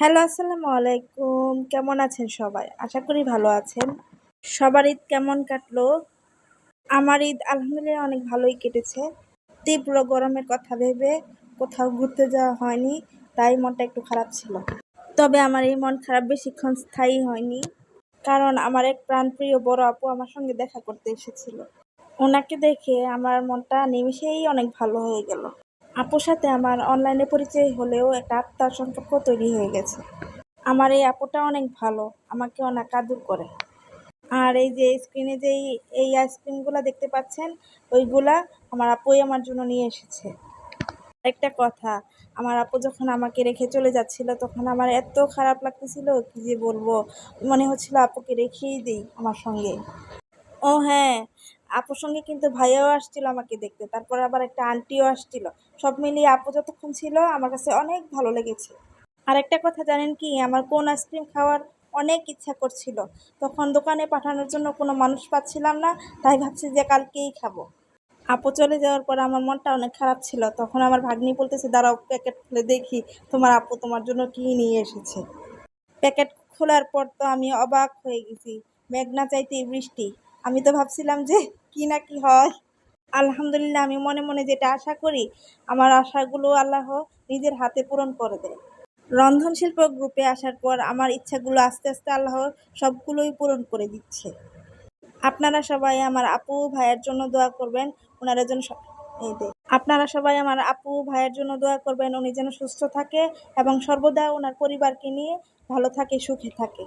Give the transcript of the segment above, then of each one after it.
Hello, আসসালামু আলাইকুম। কেমন আছেন সবাই? আশা করি ভালো আছেন। সবার ঈদ কেমন কাটলো? আমার ঈদ আলহামদুলিল্লাহ অনেক ভালোই কেটেছে। তীব্র গরমের কথা ভেবে কোথাও ঘুরতে যাওয়া হয়নি, তাই মনটা একটু খারাপ ছিল। তবে আমার এই মন খারাপ বেশিক্ষণ স্থায়ী হয়নি, কারণ আমার এক প্রাণপ্রিয় বড় আপু আমার সঙ্গে দেখা করতে এসেছিল। ওনাকে দেখে আমার মনটা নিমিশেই অনেক ভালো হয়ে গেল। আপুর সাথে আমার অনলাইনে পরিচয় হলেও একটা আত্মার সম্পর্ক তৈরি হয়ে গেছে। আমার এই আপুটা অনেক ভালো, আমাকে অনেক আদর করে। আর এই যে স্ক্রিনে যেই, এই আইসক্রিমগুলো দেখতে পাচ্ছেন, ওইগুলা আমার আপুই আমার জন্য নিয়ে এসেছে। একটা কথা, আমার আপু যখন আমাকে রেখে চলে যাচ্ছিল, তখন আমার এত খারাপ লাগতেছিল কি যে বলব? মনে হচ্ছিল আপুকে রেখেই দিই আমার সঙ্গে। ও হ্যাঁ আপুর সঙ্গে কিন্তু ভাইয়াও আসছিল আমাকে দেখতে। তারপর আবার একটা আন্টিও আসছিল। সব মিলিয়ে আপু যতক্ষণ ছিল আমার কাছে অনেক ভালো লেগেছে। আর একটা কথা, জানেন কি? আমার কোন আইসক্রিম খাওয়ার অনেক ইচ্ছা করছিল। তখন দোকানে পাঠানোর জন্য কোনো মানুষ পাচ্ছিলাম না, তাই ভাবছি যে কালকেই খাব। আপু চলে যাওয়ার পর আমার মনটা অনেক খারাপ ছিল। তখন আমার ভাগ্নি বলতেছে, দাঁড়াও, প্যাকেট খুলে দেখি। তোমার আপু তোমার জন্য কী নিয়ে এসেছে? প্যাকেট খোলার পর তো আমি অবাক হয়ে গেছি। মেঘনা চাইতেই বৃষ্টি। আমি তো ভাবছিলাম যে কি না কি হয়। আলহামদুলিল্লাহ, আমি মনে মনে যেটা আশা করি, আমার আশাগুলো আল্লাহ নিজের হাতে পূরণ করে দেয়। রন্ধন শিল্প গ্রুপে আসার পর আমার ইচ্ছাগুলো আস্তে আস্তে আল্লাহ সবগুলোই পূরণ করে দিচ্ছে। আপনারা সবাই আমার আপু ভাইয়ের জন্য দোয়া করবেন, ওনারা যেন আপনারা সবাই আমার আপু ভাইয়ের জন্য দোয়া করবেন, উনি যেন সুস্থ থাকে এবং সর্বদা ওনার পরিবারকে নিয়ে ভালো থাকে, সুখে থাকে।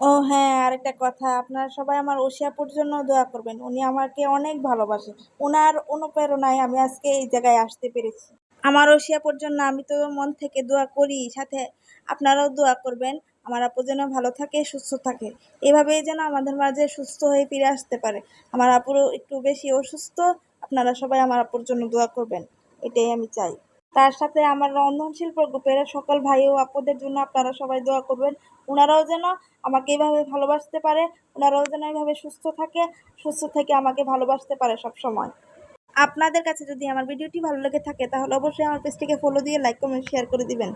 ও হ্যাঁ আরেকটা কথা। আপনারা সবাই আমার ওশিয়াপুর জন্য দোয়া করবেন। উনি আমাকে অনেক ভালোবাসে। ওনার অনুপ্রেরণায় আমি আজকে এই জায়গায় আসতে পেরেছি। আমার ওশিয়াপুর জন্য আমি তো মন থেকে দোয়া করি, সাথে আপনারাও দোয়া করবেন। আমার আপু যেন ভালো থাকে, সুস্থ থাকে। এভাবেই যেন আমাদের মাঝে সুস্থ হয়ে ফিরে আসতে পারে। আমার আপুরও একটু বেশি অসুস্থ। আপনারা সবাই আমার আপুর জন্য দোয়া করবেন। এটাই আমি চাই। তার সাথে আমার রন্ধন শিল্প গ্রুপের সকল ভাই ও আপদের জন্য আপনারা সবাই দোয়া করবেন। ওনারাও যেন আমাকে এইভাবে ভালোবাসতে পারে ওনারাও যেন এইভাবে সুস্থ থাকে, সুস্থ থেকে আমাকে ভালোবাসতে পারে সব সময় আপনাদের কাছে যদি আমার ভিডিওটি ভালো লেগে থাকে, তাহলে অবশ্যই আমার পেজটিকে ফলো দিয়ে লাইক কমেন্ট শেয়ার করে দিবেন।